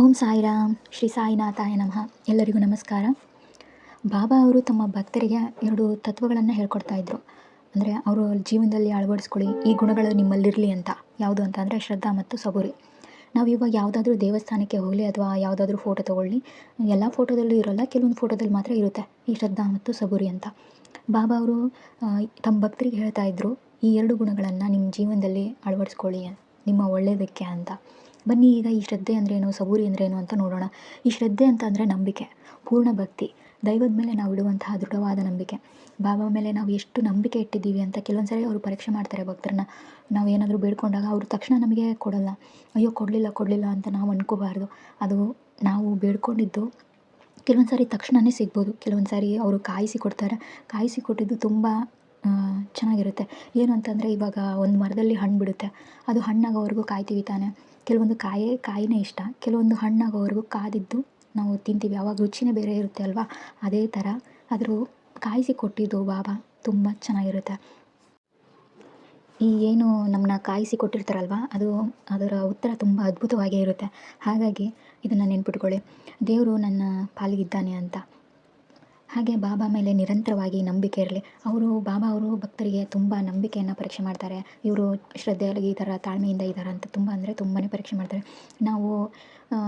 ಓಂ ಸಾಯಿರಾಮ್, ಶ್ರೀ ಸಾಯಿನಾಥಾಯ ನಮಃ. ಎಲ್ಲರಿಗೂ ನಮಸ್ಕಾರ. ಬಾಬಾ ಅವರು ತಮ್ಮ ಭಕ್ತರಿಗೆ ಎರಡು ತತ್ವಗಳನ್ನು ಹೇಳ್ಕೊಡ್ತಾ ಇದ್ರು. ಅಂದರೆ ಅವರು ಜೀವನದಲ್ಲಿ ಅಳವಡಿಸ್ಕೊಳ್ಳಿ, ಈ ಗುಣಗಳು ನಿಮ್ಮಲ್ಲಿರಲಿ ಅಂತ. ಯಾವುದು ಅಂತ ಅಂದರೆ ಶ್ರದ್ಧಾ ಮತ್ತು ಸಬೂರಿ. ನಾವು ಇವಾಗ ಯಾವುದಾದ್ರೂ ದೇವಸ್ಥಾನಕ್ಕೆ ಹೋಗಲಿ ಅಥವಾ ಯಾವುದಾದ್ರೂ ಫೋಟೋ ತೊಗೊಳ್ಳಿ, ಎಲ್ಲ ಫೋಟೋದಲ್ಲೂ ಇರೋಲ್ಲ, ಕೆಲವೊಂದು ಫೋಟೋದಲ್ಲಿ ಮಾತ್ರ ಇರುತ್ತೆ, ಈ ಶ್ರದ್ಧಾ ಮತ್ತು ಸಬೂರಿ ಅಂತ. ಬಾಬಾ ಅವರು ತಮ್ಮ ಭಕ್ತರಿಗೆ ಹೇಳ್ತಾ ಇದ್ರು, ಈ ಎರಡು ಗುಣಗಳನ್ನು ನಿಮ್ಮ ಜೀವನದಲ್ಲಿ ಅಳವಡಿಸ್ಕೊಳ್ಳಿ, ನಿಮ್ಮ ಒಳ್ಳೆಯದಕ್ಕೆ ಅಂತ. ಬನ್ನಿ, ಈಗ ಈ ಶ್ರದ್ಧೆ ಅಂದ್ರೇನು ಸಬೂರಿ ಏನು ಅಂತ ನೋಡೋಣ. ಈ ಶ್ರದ್ಧೆ ಅಂತ ಅಂದರೆ ನಂಬಿಕೆ, ಪೂರ್ಣ ಭಕ್ತಿ. ದೈವದ ಮೇಲೆ ನಾವು ಇಡುವಂತಹ ದೃಢವಾದ ನಂಬಿಕೆ. ಬಾಬಾ ಮೇಲೆ ನಾವು ಎಷ್ಟು ನಂಬಿಕೆ ಇಟ್ಟಿದ್ದೀವಿ ಅಂತ ಕೆಲವೊಂದು ಸರಿ ಅವರು ಪರೀಕ್ಷೆ ಮಾಡ್ತಾರೆ ಭಕ್ತರನ್ನ. ನಾವು ಏನಾದರೂ ಬೇಡ್ಕೊಂಡಾಗ ಅವರು ತಕ್ಷಣ ನಮಗೆ ಕೊಡಲ್ಲ. ಅಯ್ಯೋ, ಕೊಡಲಿಲ್ಲ ಕೊಡಲಿಲ್ಲ ಅಂತ ನಾವು ಅಂದ್ಕೋಬಾರ್ದು ಅದು ನಾವು ಬೇಡ್ಕೊಂಡಿದ್ದು ಕೆಲವೊಂದು ಸಾರಿ ತಕ್ಷಣವೇ ಸಿಗ್ಬೋದು. ಕೆಲವೊಂದು ಸಾರಿ ಅವರು ಕಾಯಿಸಿ ಕೊಡ್ತಾರೆ. ಕಾಯಿಸಿ ಕೊಟ್ಟಿದ್ದು ತುಂಬ ಚೆನ್ನಾಗಿರುತ್ತೆ. ಏನು ಅಂತಂದರೆ ಇವಾಗ ಒಂದು ಮರದಲ್ಲಿ ಹಣ್ಣು ಬಿಡುತ್ತೆ. ಅದು ಹಣ್ಣಾಗೋವರೆಗೂ ಕಾಯ್ತೀವಿ ತಾನೇ. ಕೆಲವೊಂದು ಕಾಯೇ, ಕಾಯಿನೇ ಇಷ್ಟ. ಕೆಲವೊಂದು ಹಣ್ಣಾಗೋವರೆಗೂ ಕಾದಿದ್ದು ನಾವು ತಿಂತೀವಿ. ಯಾವಾಗ ರುಚಿನೇ ಬೇರೆ ಇರುತ್ತೆ ಅಲ್ವಾ? ಅದೇ ಥರ ಅದ್ರ ಕಾಯಿಸಿ ಕೊಟ್ಟಿದ್ದು ಬಾಬಾ ತುಂಬ ಚೆನ್ನಾಗಿರುತ್ತೆ. ಈ ಏನು ನಮ್ಮನ್ನ ಕಾಯಿಸಿ ಕೊಟ್ಟಿರ್ತಾರಲ್ವ? ಅದು ಅದರ ಉತ್ತರ ತುಂಬ ಅದ್ಭುತವಾಗೇ ಇರುತ್ತೆ. ಹಾಗಾಗಿ ಇದನ್ನು ನೆನ್ಪಿಟ್ಕೊಳ್ಳಿ. ದೇವರು ನನ್ನ ಪಾಲಿಗಿದ್ದಾನೆ ಅಂತ. ಹಾಗೆ ಬಾಬಾ ಮೇಲೆ ನಿರಂತರವಾಗಿ ನಂಬಿಕೆ ಇರಲಿ. ಅವರು, ಬಾಬಾ ಅವರು ಭಕ್ತರಿಗೆ ತುಂಬ ನಂಬಿಕೆಯನ್ನು ಪರೀಕ್ಷೆ ಮಾಡ್ತಾರೆ. ಇವರು ಶ್ರದ್ಧೆಯಲ್ಲಿ ಈ ಥರ ತಾಳ್ಮೆಯಿಂದ ಇದ್ದಾರೆ ಅಂತ ತುಂಬ ಅಂದರೆ ತುಂಬಾ ಪರೀಕ್ಷೆ ಮಾಡ್ತಾರೆ. ನಾವು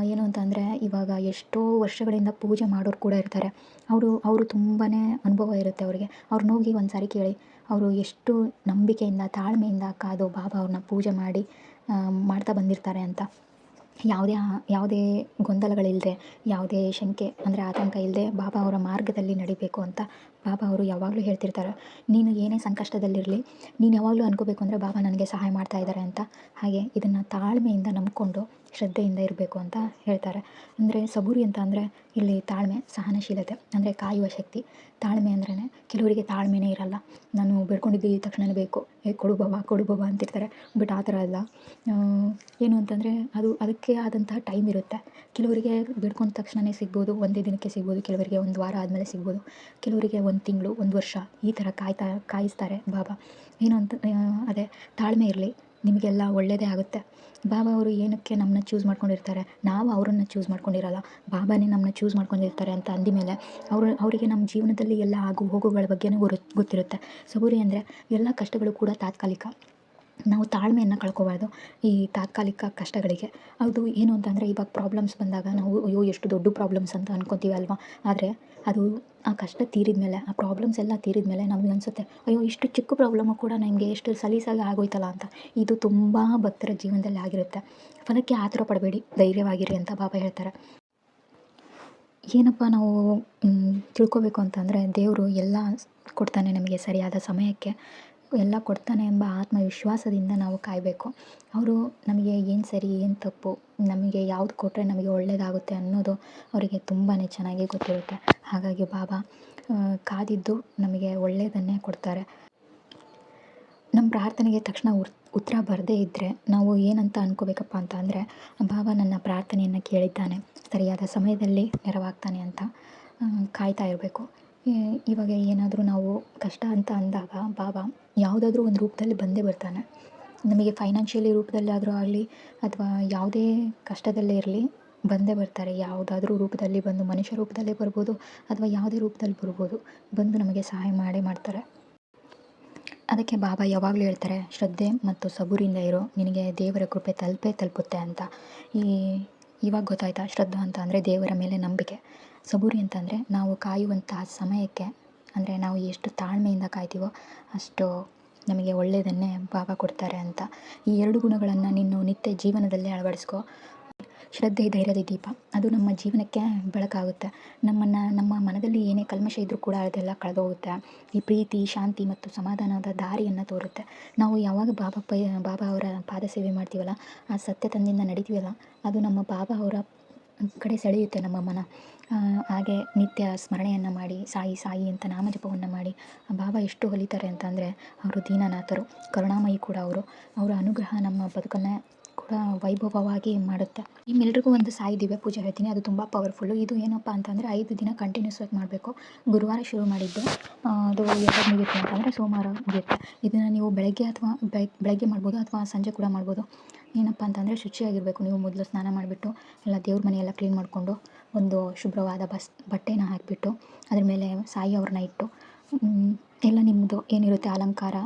ಏನು ಅಂತಂದರೆ ಇವಾಗ ಎಷ್ಟೋ ವರ್ಷಗಳಿಂದ ಪೂಜೆ ಮಾಡೋರು ಕೂಡ ಇರ್ತಾರೆ. ಅವರು ಅವರು ತುಂಬಾ ಅನುಭವ ಇರುತ್ತೆ ಅವರಿಗೆ. ಅವ್ರನ್ನ ಹೋಗಿ ಒಂದು ಸಾರಿ ಕೇಳಿ. ಅವರು ಎಷ್ಟು ನಂಬಿಕೆಯಿಂದ, ತಾಳ್ಮೆಯಿಂದ ಕಾದು ಬಾಬಾ ಅವ್ರನ್ನ ಪೂಜೆ ಮಾಡಿ ಮಾಡ್ತಾ ಬಂದಿರ್ತಾರೆ ಅಂತ. ಯಾವುದೇ ಯಾವುದೇ ಗೊಂದಲಗಳಿಲ್ಲದೆ ಯಾವುದೇ ಶಂಕೆ ಅಂದರೆ ಆತಂಕ ಇಲ್ಲದೆ ಬಾಬಾ ಅವರ ಮಾರ್ಗದಲ್ಲಿ ನಡಿಬೇಕು ಅಂತ ಬಾಬಾ ಅವರು ಯಾವಾಗಲೂ ಹೇಳ್ತಿರ್ತಾರೆ. ನೀನು ಏನೇ ಸಂಕಷ್ಟದಲ್ಲಿರಲಿ, ನೀನು ಯಾವಾಗಲೂ ಅನ್ಕೋಬೇಕು ಅಂದರೆ ಬಾಬಾ ನನಗೆ ಸಹಾಯ ಮಾಡ್ತಾ ಇದ್ದಾರೆ ಅಂತ. ಹಾಗೆ ಇದನ್ನು ತಾಳ್ಮೆಯಿಂದ ನಂಬಿಕೊಂಡು ಶ್ರದ್ಧೆಯಿಂದ ಇರಬೇಕು ಅಂತ ಹೇಳ್ತಾರೆ. ಅಂದರೆ ಸಬೂರಿ ಅಂತ ಅಂದರೆ ಇಲ್ಲಿ ತಾಳ್ಮೆ, ಸಹನಶೀಲತೆ, ಅಂದರೆ ಕಾಯುವ ಶಕ್ತಿ. ತಾಳ್ಮೆ ಅಂದ್ರೇ ಕೆಲವರಿಗೆ ತಾಳ್ಮೆನೇ ಇರಲ್ಲ. ನಾನು ಬೇಡ್ಕೊಂಡಿದ್ದು ಈ ತಕ್ಷಣವೇ ಬೇಕು. ಏ, ಕೊಡು ಬಾಬಾ ಕೊಡು ಬಾಬಾ ಅಂತಿರ್ತಾರೆ. ಬಟ್ ಆ ಥರ ಅಲ್ಲ. ಏನು ಅಂತಂದರೆ ಅದು ಅದಕ್ಕೆ ಆದಂತಹ ಟೈಮ್ ಇರುತ್ತೆ. ಕೆಲವರಿಗೆ ಬೇಡ್ಕೊಂಡ ತಕ್ಷಣವೇ ಸಿಗ್ಬೋದು, ಒಂದೇ ದಿನಕ್ಕೆ ಸಿಗ್ಬೋದು, ಕೆಲವರಿಗೆ ಒಂದು ವಾರ ಆದಮೇಲೆ ಸಿಗ್ಬೋದು, ಕೆಲವರಿಗೆ ಒಂದು ತಿಂಗಳು, ಒಂದು ವರ್ಷ ಈ ಥರ ಕಾಯ್ತಾ, ಕಾಯಿಸ್ತಾರೆ ಬಾಬಾ. ಏನು ಅಂತ ಅದೇ ತಾಳ್ಮೆ ಇರಲಿ. ನಿಮಗೆಲ್ಲ ಒಳ್ಳೆಯದೇ ಆಗುತ್ತೆ. ಬಾಬಾ ಅವರು ಏನಕ್ಕೆ ನಮ್ಮನ್ನ ಚೂಸ್ ಮಾಡ್ಕೊಂಡಿರ್ತಾರೆ? ನಾವು ಅವರನ್ನ ಚೂಸ್ ಮಾಡ್ಕೊಂಡಿರಲ್ಲ. ಬಾಬಾನೇ ನಮ್ಮನ್ನ ಚೂಸ್ ಮಾಡ್ಕೊಂಡಿರ್ತಾರೆ ಅಂತ ಅಂದಮೇಲೆ ಅವರು, ಅವರಿಗೆ ನಮ್ಮ ಜೀವನದಲ್ಲಿ ಎಲ್ಲ ಆಗು ಹೋಗುಗಳ ಬಗ್ಗೆಯೂ ಗೊತ್ತು ಗೊತ್ತಿರುತ್ತೆ. ಸಬೂರಿ ಅಂದರೆ ಎಲ್ಲ ಕಷ್ಟಗಳು ಕೂಡ ತಾತ್ಕಾಲಿಕ. ನಾವು ತಾಳ್ಮೆಯನ್ನು ಕಳ್ಕೋಬಾರ್ದು ಈ ತಾತ್ಕಾಲಿಕ ಕಷ್ಟಗಳಿಗೆ. ಅದು ಏನು ಅಂತಂದರೆ ಇವಾಗ ಪ್ರಾಬ್ಲಮ್ಸ್ ಬಂದಾಗ ನಾವು, ಅಯ್ಯೋ, ಎಷ್ಟು ದೊಡ್ಡ ಪ್ರಾಬ್ಲಮ್ಸ್ ಅಂತ ಅನ್ಕೊತೀವಿ ಅಲ್ವಾ? ಆದರೆ ಅದು ಆ ಕಷ್ಟ ತೀರಿದ ಮೇಲೆ ಆ ಪ್ರಾಬ್ಲಮ್ಸ್ ಎಲ್ಲ ತೀರಿದ ಮೇಲೆ ನಮ್ಗೆ ಅನಿಸುತ್ತೆ, ಅಯ್ಯೋ, ಇಷ್ಟು ಚಿಕ್ಕ ಪ್ರಾಬ್ಲಮ್ಮು ಕೂಡ ನಮಗೆ ಎಷ್ಟು ಸಲೀಸಾಗಿ ಆಗೋಯ್ತಲ್ಲ ಅಂತ. ಇದು ತುಂಬ ಭಕ್ತರ ಜೀವನದಲ್ಲಿ ಆಗಿರುತ್ತೆ. ಫಲಕ್ಕೆ ಆತುರ ಪಡಬೇಡಿ, ಧೈರ್ಯವಾಗಿರಿ ಅಂತ ಬಾಬಾ ಹೇಳ್ತಾರೆ. ಏನಪ್ಪ ನಾವು ತಿಳ್ಕೊಬೇಕು ಅಂತಂದರೆ ದೇವರು ಎಲ್ಲ ಕೊಡ್ತಾನೆ ನಮಗೆ ಸರಿಯಾದ ಸಮಯಕ್ಕೆ. ಎಲ್ಲ ಕೊಡ್ತಾನೆ ಎಂಬ ಆತ್ಮವಿಶ್ವಾಸದಿಂದ ನಾವು ಕಾಯಬೇಕು. ಅವರು ನಮಗೆ ಏನು ಸರಿ, ಏನು ತಪ್ಪು, ನಮಗೆ ಯಾವ್ದು ಕೊಟ್ಟರೆ ನಮಗೆ ಒಳ್ಳೆಯದಾಗುತ್ತೆ ಅನ್ನೋದು ಅವರಿಗೆ ತುಂಬಾ ಚೆನ್ನಾಗಿ ಗೊತ್ತಿರುತ್ತೆ. ಹಾಗಾಗಿ ಬಾಬಾ ಕಾದಿದ್ದು ನಮಗೆ ಒಳ್ಳೆಯದನ್ನೇ ಕೊಡ್ತಾರೆ. ನಮ್ಮ ಪ್ರಾರ್ಥನೆಗೆ ತಕ್ಷಣ ಉತ್ತರ ಬರದೇ ಇದ್ದರೆ ನಾವು ಏನಂತ ಅಂದ್ಕೋಬೇಕಪ್ಪ ಅಂತ ಅಂದರೆ, ಬಾಬಾ ನನ್ನ ಪ್ರಾರ್ಥನೆಯನ್ನು ಕೇಳಿದ್ದಾನೆ. ಸರಿಯಾದ ಸಮಯದಲ್ಲಿ ನೆರವಾಗ್ತಾನೆ ಅಂತ ಕಾಯ್ತಾ ಇರಬೇಕು. ಇವಾಗ ಏನಾದರೂ ನಾವು ಕಷ್ಟ ಅಂತ ಅಂದಾಗ ಬಾಬಾ ಯಾವುದಾದ್ರೂ ಒಂದು ರೂಪದಲ್ಲಿ ಬಂದೇ ಬರ್ತಾನೆ. ನಮಗೆ ಫೈನಾನ್ಷಿಯಲಿ ರೂಪದಲ್ಲಾದರೂ ಆಗಲಿ ಅಥವಾ ಯಾವುದೇ ಕಷ್ಟದಲ್ಲೇ ಇರಲಿ ಬಂದೇ ಬರ್ತಾರೆ. ಯಾವುದಾದ್ರೂ ರೂಪದಲ್ಲಿ ಬಂದು ಮನುಷ್ಯ ರೂಪದಲ್ಲೇ ಬರ್ಬೋದು ಅಥವಾ ಯಾವುದೇ ರೂಪದಲ್ಲಿ ಬರ್ಬೋದು ಬಂದು ನಮಗೆ ಸಹಾಯ ಮಾಡೇ ಮಾಡ್ತಾರೆ. ಅದಕ್ಕೆ ಬಾಬಾ ಯಾವಾಗಲೂ ಹೇಳ್ತಾರೆ, ಶ್ರದ್ಧೆ ಮತ್ತು ಸಬೂರಿಂದ ಇರೋ, ನಿನಗೆ ದೇವರ ಕೃಪೆ ತಲುಪೇ ತಲುಪುತ್ತೆ ಅಂತ. ಈ, ಇವಾಗ ಗೊತ್ತಾಯ್ತಾ ಶ್ರದ್ಧಾ ಅಂತ ಅಂದರೆ ದೇವರ ಮೇಲೆ ನಂಬಿಕೆ. ಸಬೂರಿ ಅಂತಂದರೆ ನಾವು ಕಾಯುವಂತಹ ಸಮಯಕ್ಕೆ, ಅಂದರೆ ನಾವು ಎಷ್ಟು ತಾಳ್ಮೆಯಿಂದ ಕಾಯ್ತೀವೋ ಅಷ್ಟು ನಮಗೆ ಒಳ್ಳೆಯದನ್ನೇ ಬಾಬಾ ಕೊಡ್ತಾರೆ ಅಂತ. ಈ ಎರಡು ಗುಣಗಳನ್ನು ನೀನು ನಿತ್ಯ ಜೀವನದಲ್ಲಿ ಅಳವಡಿಸ್ಕೋ. ಶ್ರದ್ಧೆ, ಧೈರ್ಯದ ದೀಪ, ಅದು ನಮ್ಮ ಜೀವನಕ್ಕೆ ಬೆಳಕಾಗುತ್ತೆ. ನಮ್ಮನ್ನು, ನಮ್ಮ ಮನದಲ್ಲಿ ಏನೇ ಕಲ್ಮಶ ಇದ್ದರೂ ಕೂಡ ಅದೆಲ್ಲ ಕಳೆದೋಗುತ್ತೆ. ಈ ಪ್ರೀತಿ, ಶಾಂತಿ ಮತ್ತು ಸಮಾಧಾನದ ದಾರಿಯನ್ನು ತೋರುತ್ತೆ. ನಾವು ಯಾವಾಗ ಬಾಬಾ ಬಾಬಾ ಅವರ ಪಾದ ಸೇವೆ ಮಾಡ್ತೀವಲ್ಲ, ಆ ಸತ್ಯ ತಂದಿಂದ ನಡಿತೀವಲ್ಲ, ಅದು ನಮ್ಮ ಬಾಬಾ ಅವರ ಕಡೆ ಸೆಳೆಯುತ್ತೆ ನಮ್ಮ ಮನ. ಹಾಗೆ ನಿತ್ಯ ಸ್ಮರಣೆಯನ್ನು ಮಾಡಿ, ಸಾಯಿ ಸಾಯಿ ಅಂತ ನಾಮಜಪವನ್ನು ಮಾಡಿ ಬಾಬಾ ಎಷ್ಟು ಹೊಲಿತಾರೆ ಅಂತಂದರೆ ಅವರು ದೀನನಾಥರು, ಕರುಣಾಮಯಿ ಕೂಡ ಅವರು. ಅವರ ಅನುಗ್ರಹ ನಮ್ಮ ಬದುಕನ್ನು ಕೂಡ ವೈಭವವಾಗಿ ಮಾಡುತ್ತೆ. ನಿಮ್ಮೆಲ್ರಿಗೂ ಒಂದು ಸಾಯಿ ದಿವ್ಯ ಪೂಜೆ ಹೇಳ್ತೀನಿ, ಅದು ತುಂಬ ಪವರ್ಫುಲ್ಲು ಇದು ಏನಪ್ಪ ಅಂತಂದರೆ ಐದು ದಿನ ಕಂಟಿನ್ಯೂಸ್ ಆಗಿ ಮಾಡಬೇಕು. ಗುರುವಾರ ಶುರು ಮಾಡಿದ್ದು ಅದು ಯಾವಾಗ ಮುಗಿಯುತ್ತೆ ಅಂತಂದರೆ ಸೋಮವಾರ ಮುಗಿಯುತ್ತೆ ಇದನ್ನು ನೀವು ಬೆಳಗ್ಗೆ ಅಥವಾ ಬೆಳಗ್ಗೆ ಮಾಡ್ಬೋದು ಅಥವಾ ಸಂಜೆ ಕೂಡ ಮಾಡ್ಬೋದು. ಏನಪ್ಪ ಅಂತಂದರೆ ಶುಚಿಯಾಗಿರಬೇಕು. ನೀವು ಮೊದಲು ಸ್ನಾನ ಮಾಡಿಬಿಟ್ಟು ಎಲ್ಲ ದೇವ್ರ ಮನೆಯೆಲ್ಲ ಕ್ಲೀನ್ ಮಾಡಿಕೊಂಡು ಒಂದು ಶುಭ್ರವಾದ ಬಸ್, ಬಟ್ಟೆನ ಹಾಕಿಬಿಟ್ಟು ಅದ್ರ ಮೇಲೆ ಸಾಯಿ ಅವ್ರನ್ನ ಇಟ್ಟು ಎಲ್ಲ ನಿಮ್ಮದು ಏನಿರುತ್ತೆ ಅಲಂಕಾರ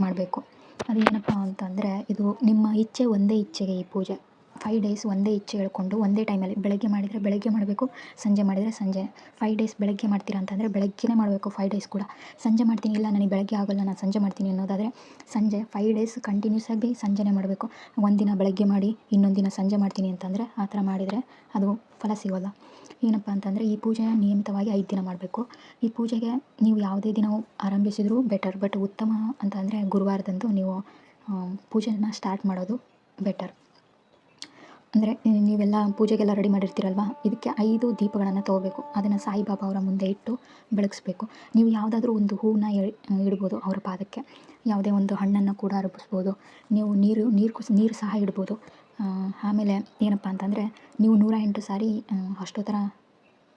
ಮಾಡಬೇಕು. ಅದು ಏನಪ್ಪ ಅಂತಂದರೆ ಇದು ನಿಮ್ಮ ಇಚ್ಛೆ ಒಂದೇ ಇಚ್ಛೆಗೆ ಈ ಪೂಜೆ. ಫೈವ್ ಡೇಸ್ ಒಂದೇ ಇಚ್ಛೆ ಹೇಳ್ಕೊಂಡು ಒಂದೇ ಟೈಮಲ್ಲಿ ಬೆಳಗ್ಗೆ ಮಾಡಿದರೆ ಬೆಳಗ್ಗೆ ಮಾಡಬೇಕು, ಸಂಜೆ ಮಾಡಿದರೆ ಸಂಜೆ. ಫೈವ್ ಡೇಸ್ ಬೆಳಗ್ಗೆ ಮಾಡ್ತೀರಾ ಅಂತಂದರೆ ಬೆಳಗ್ಗೆನೇ ಮಾಡಬೇಕು ಫೈವ್ ಡೇಸ್ ಕೂಡ. ಸಂಜೆ ಮಾಡ್ತೀನಿ, ಇಲ್ಲ ನನಗೆ ಬೆಳಗ್ಗೆ ಆಗೋಲ್ಲ, ನಾನು ಸಂಜೆ ಮಾಡ್ತೀನಿ ಅನ್ನೋದಾದರೆ ಸಂಜೆ ಫೈವ್ ಡೇಸ್ ಕಂಟಿನ್ಯೂಸ್ ಆಗಿ ಸಂಜೆನೇ ಮಾಡಬೇಕು. ಒಂದಿನ ಬೆಳಗ್ಗೆ ಮಾಡಿ ಇನ್ನೊಂದು ದಿನ ಸಂಜೆ ಮಾಡ್ತೀನಿ ಅಂತಂದರೆ ಆ ಥರ ಮಾಡಿದರೆ ಅದು ಫಲ ಸಿಗೋಲ್ಲ. ಏನಪ್ಪ ಅಂತಂದರೆ ಈ ಪೂಜೆ ನಿಯಮಿತವಾಗಿ ಐದು ದಿನ ಮಾಡಬೇಕು. ಈ ಪೂಜೆಗೆ ನೀವು ಯಾವುದೇ ದಿನ ಆರಂಭಿಸಿದರೂ ಬೆಟರ್ ಬಟ್ ಉತ್ತಮ ಅಂತಂದರೆ ಗುರುವಾರದಂದು ನೀವು ಪೂಜೆನ ಸ್ಟಾರ್ಟ್ ಮಾಡೋದು ಬೆಟರ್ ಅಂದರೆ ನೀವೆಲ್ಲ ಪೂಜೆಗೆಲ್ಲ ರೆಡಿ ಮಾಡಿರ್ತೀರಲ್ವ? ಇದಕ್ಕೆ ಐದು ದೀಪಗಳನ್ನು ತೊಗೋಬೇಕು. ಅದನ್ನು ಸಾಯಿಬಾಬಾ ಅವರ ಮುಂದೆ ಇಟ್ಟು ಬೆಳಗಿಸ್ಬೇಕು. ನೀವು ಯಾವುದಾದ್ರೂ ಒಂದು ಹೂವನ್ನ ಇಡ್ಬೋದು ಅವರ ಪಾದಕ್ಕೆ. ಯಾವುದೇ ಒಂದು ಹಣ್ಣನ್ನು ಕೂಡ ಅರ್ಪಿಸ್ಬೋದು ನೀವು ನೀರು ನೀರು ಕುಸ್, ನೀರು ಸಹ ಇಡ್ಬೋದು. ಆಮೇಲೆ ಏನಪ್ಪ ಅಂತಂದರೆ, ನೀವು ನೂರ ಎಂಟು ಸಾರಿ ಅಷ್ಟೋತ್ತರ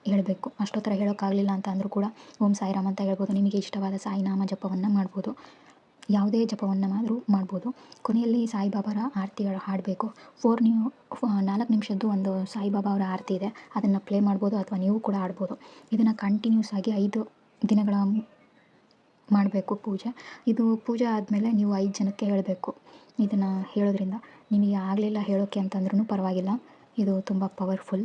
ಹೇಳಬೇಕು. ಅಷ್ಟೋತ್ತರ ಹೇಳೋಕ್ಕಾಗಲಿಲ್ಲ ಅಂತ ಅಂದರೂ ಕೂಡ ಓಂ ಸಾಯಿರಾಮ್ ಅಂತ ಹೇಳ್ಬೋದು. ನಿಮಗೆ ಇಷ್ಟವಾದ ಸಾಯಿನಾಮ ಜಪವನ್ನು ಮಾಡ್ಬೋದು. ಯಾವುದೇ ಜಪವನ್ನು ಆದರೂ ಮಾಡ್ಬೋದು. ಕೊನೆಯಲ್ಲಿ ಸಾಯಿಬಾಬಾರ ಆರತಿಗಳು ಹಾಡಬೇಕು. ಫೋರ್ ನೀವು ನಾಲ್ಕು ನಿಮಿಷದ್ದು ಒಂದು ಸಾಯಿಬಾಬಾ ಅವರ ಆರತಿ ಇದೆ. ಅದನ್ನು ಪ್ಲೇ ಮಾಡ್ಬೋದು ಅಥವಾ ನೀವು ಕೂಡ ಆಡ್ಬೋದು ಇದನ್ನು ಕಂಟಿನ್ಯೂಸ್ ಆಗಿ ಐದು ದಿನಗಳ ಮಾಡಬೇಕು ಪೂಜೆ. ಇದು ಪೂಜೆ ಆದಮೇಲೆ ನೀವು ಐದು ಜನಕ್ಕೆ ಹೇಳಬೇಕು. ಇದನ್ನು ಹೇಳೋದ್ರಿಂದ ನಿಮಗೆ ಆಗಲಿಲ್ಲ ಹೇಳೋಕ್ಕೆ ಅಂತಂದ್ರೂ ಪರವಾಗಿಲ್ಲ. ಇದು ತುಂಬ ಪವರ್ಫುಲ್